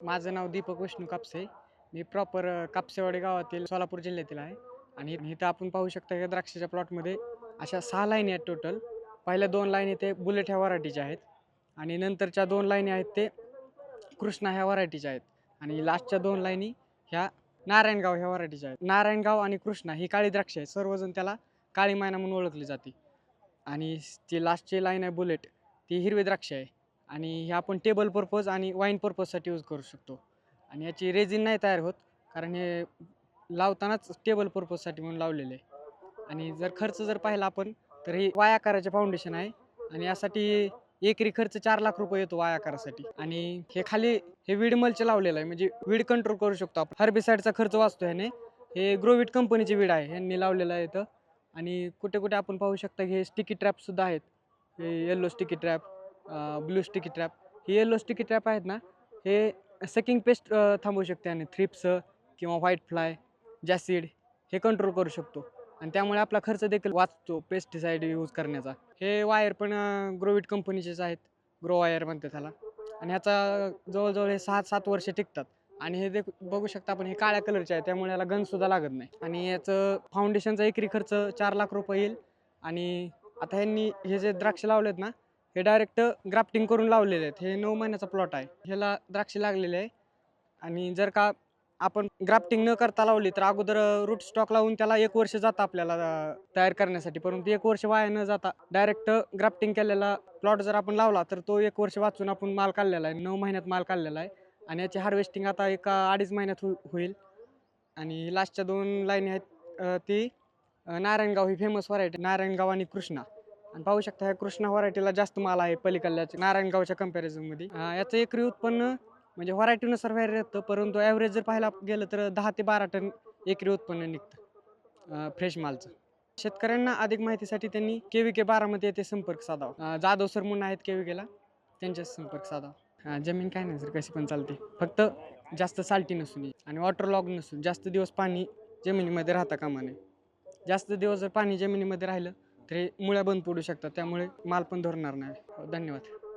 माझं नाव दीपक विष्णू कापसे. मी प्रॉपर कापसेवाडी गावातील सोलापूर जिल्ह्यातील आहे. आणि इथं आपण पाहू शकता की द्राक्षाच्या प्लॉटमध्ये अशा सहा लाईनी आहेत टोटल पहिल्या दोन लाईन ते बुलेट ह्या व्हरायटीच्या आहेत. आणि नंतरच्या दोन लाईनी आहेत ते कृष्णा ह्या व्हरायटीच्या आहेत. आणि लास्टच्या दोन लाईनी ह्या नारायणगाव ह्या व्हरायटीच्या आहेत. नारायणगाव आणि कृष्णा ही काळी द्राक्ष आहेत. सर्वजण त्याला काळी मायना म्हणून ओळखली जाते. आणि ती लास्टची लाईन आहे बुलेट ती हिरवी द्राक्ष आहे. आणि हे आपण टेबल पर्पज आणि वाईन पर्पजसाठी यूज करू शकतो. आणि याची रेझिन नाही तयार होत कारण हे लावतानाच टेबल पर्पजसाठी म्हणून लावलेले आहे. आणि जर खर्च जर पाहिला आपण तर हे वाया आकाराचे फाउंडेशन आहे. आणि यासाठी एकरी खर्च चार लाख रुपये येतो वाया आकारासाठी. आणि हे खाली हे विडमलचे लावलेलं आहे. म्हणजे वीड कंट्रोल करू शकतो आपण. हर्बिसाईडचा खर्च वाचतो ह्याने. हे ग्रोविट कंपनीचे वीड आहे. ह्यांनी लावलेलं आहे इथं. आणि कुठे कुठे आपण पाहू शकता की हे स्टिकी ट्रॅपसुद्धा आहेत. हे yellow sticky trap blue sticky trap ही येल्लो स्टिकी ट्रॅप आहेत ना हे सकिंग पेस्ट थांबवू शकते आणि थ्रिप्स किंवा व्हाईट फ्लाय जॅसिड हे कंट्रोल करू शकतो. आणि त्यामुळे आपला खर्च देखील वाचतो पेस्टिसाईड यूज करण्याचा. हे वायर पण ग्रोविट कंपनीचेच आहेत. ग्रो वायर म्हणते त्याला. आणि ह्याचा जवळजवळ हे सहा सात वर्ष टिकतात. आणि हे देख बघू शकता आपण हे काळ्या कलरचे आहे त्यामुळे याला गनसुद्धा लागत नाही. आणि याचं फाउंडेशनचा एकरी खर्च चार लाख रुपये येईल. आणि आता ह्यांनी हे जे द्राक्ष लावलेत ना हे डायरेक्ट ग्राफ्टिंग करून लावलेले आहेत. हे नऊ महिन्याचा प्लॉट आहे. ह्याला द्राक्ष लागलेले आहे. आणि जर का आपण ग्राफ्टिंग न करता लावली तर अगोदर रूट स्टॉक लावून त्याला एक वर्ष जातं आपल्याला तयार करण्यासाठी. परंतु एक वर्ष वाया न जाता डायरेक्ट ग्राफ्टिंग केलेला प्लॉट जर आपण लावला तर तो एक वर्ष वाचून आपण माल काढलेला आहे. नऊ महिन्यात माल काढलेला आहे. आणि याची हार्वेस्टिंग आता एका अडीच महिन्यात हो-, होईल. आणि लास्टच्या दोन लाईनी आहेत ती नारायणगाव. ही फेमस व्हरायटी नारायणगाव आणि कृष्णा. आणि पाहू शकता ह्या कृष्णा व्हरायटीला जास्त माल आहे पलीकडल्याच्या नारायणगावच्या कम्पॅरिझनमध्ये याचं एकरी उत्पन्न म्हणजे व्हरायटीनुसार व्हॅरी येतं परंतु ॲव्हरेज जर पाहायला गेलं तर दहा ते बारा टन एकरी उत्पन्न निघतं फ्रेश मालचं. शेतकऱ्यांना अधिक माहितीसाठी त्यांनी के व्ही के बारामती येथे संपर्क साधावा. जाधव सर म्हणून आहेत के व्ही केला त्यांच्याशी संपर्क साधावा. जमीन काय नाही सर कशी पण चालते. फक्त जास्त साल्टी नसून आणि वॉटर लॉग नसून जास्त दिवस पाणी जमिनीमध्ये राहता कामा नये. जास्त दिवस जर पाणी जमिनीमध्ये राहिलं तर हे मुळ्या बंद पडू शकतात त्यामुळे माल पण धरणार नाही. हो, धन्यवाद.